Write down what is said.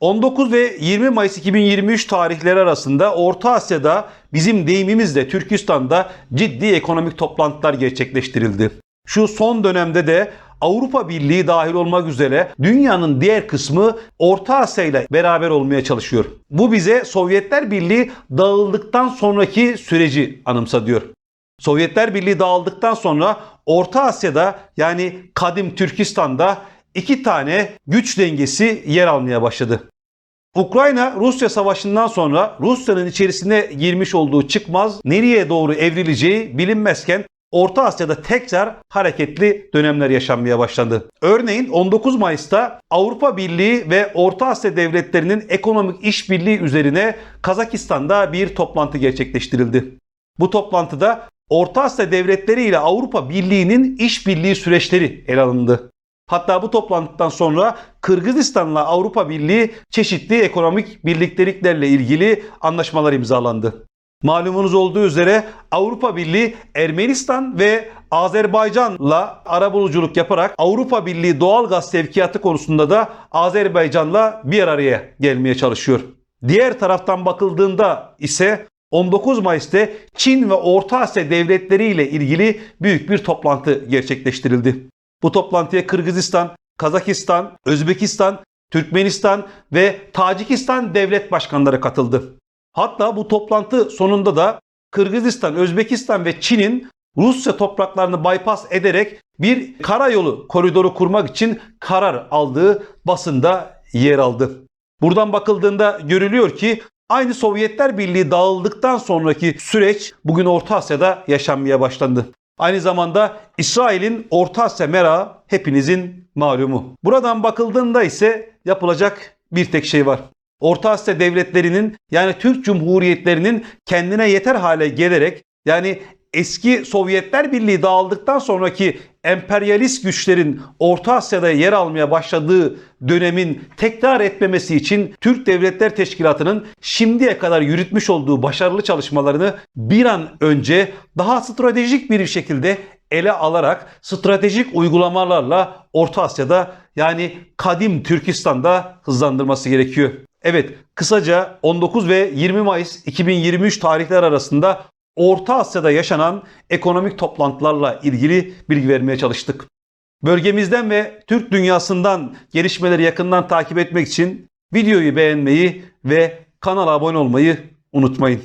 19 ve 20 Mayıs 2023 tarihleri arasında Orta Asya'da bizim deyimimizle Türkistan'da ciddi ekonomik toplantılar gerçekleştirildi. Şu son dönemde de Avrupa Birliği dahil olmak üzere dünyanın diğer kısmı Orta Asya ile beraber olmaya çalışıyor. Bu bize Sovyetler Birliği dağıldıktan sonraki süreci anımsatıyor. Sovyetler Birliği dağıldıktan sonra Orta Asya'da yani kadim Türkistan'da iki tane güç dengesi yer almaya başladı. Ukrayna-Rusya savaşından sonra Rusya'nın içerisine girmiş olduğu çıkmaz nereye doğru evrileceği bilinmezken Orta Asya'da tekrar hareketli dönemler yaşanmaya başlandı. Örneğin 19 Mayıs'ta Avrupa Birliği ve Orta Asya devletlerinin ekonomik işbirliği üzerine Kazakistan'da bir toplantı gerçekleştirildi. Bu toplantıda Orta Asya devletleri ile Avrupa Birliği'nin işbirliği süreçleri ele alındı. Hatta bu toplantıdan sonra Kırgızistan'la Avrupa Birliği çeşitli ekonomik birlikteliklerle ilgili anlaşmalar imzalandı. Malumunuz olduğu üzere Avrupa Birliği Ermenistan ve Azerbaycan'la arabuluculuk yaparak Avrupa Birliği doğal gaz sevkiyatı konusunda da Azerbaycan'la bir araya gelmeye çalışıyor. Diğer taraftan bakıldığında ise 19 Mayıs'ta Çin ve Orta Asya devletleri ile ilgili büyük bir toplantı gerçekleştirildi. Bu toplantıya Kırgızistan, Kazakistan, Özbekistan, Türkmenistan ve Tacikistan devlet başkanları katıldı. Hatta bu toplantı sonunda da Kırgızistan, Özbekistan ve Çin'in Rusya topraklarını bypass ederek bir karayolu koridoru kurmak için karar aldığı basında yer aldı. Buradan bakıldığında görülüyor ki aynı Sovyetler Birliği dağıldıktan sonraki süreç bugün Orta Asya'da yaşanmaya başlandı. Aynı zamanda İsrail'in Orta Asya merağı hepinizin malumu. Buradan bakıldığında ise yapılacak bir tek şey var. Orta Asya devletlerinin yani Türk Cumhuriyetlerinin kendine yeter hale gelerek yani eski Sovyetler Birliği dağıldıktan sonraki emperyalist güçlerin Orta Asya'da yer almaya başladığı dönemin tekrar etmemesi için Türk Devletler Teşkilatı'nın şimdiye kadar yürütmüş olduğu başarılı çalışmalarını bir an önce daha stratejik bir şekilde ele alarak stratejik uygulamalarla Orta Asya'da yani kadim Türkistan'da hızlandırması gerekiyor. Evet, kısaca 19 ve 20 Mayıs 2023 tarihler arasında Orta Asya'da yaşanan ekonomik toplantılarla ilgili bilgi vermeye çalıştık. Bölgemizden ve Türk dünyasından gelişmeleri yakından takip etmek için videoyu beğenmeyi ve kanala abone olmayı unutmayın.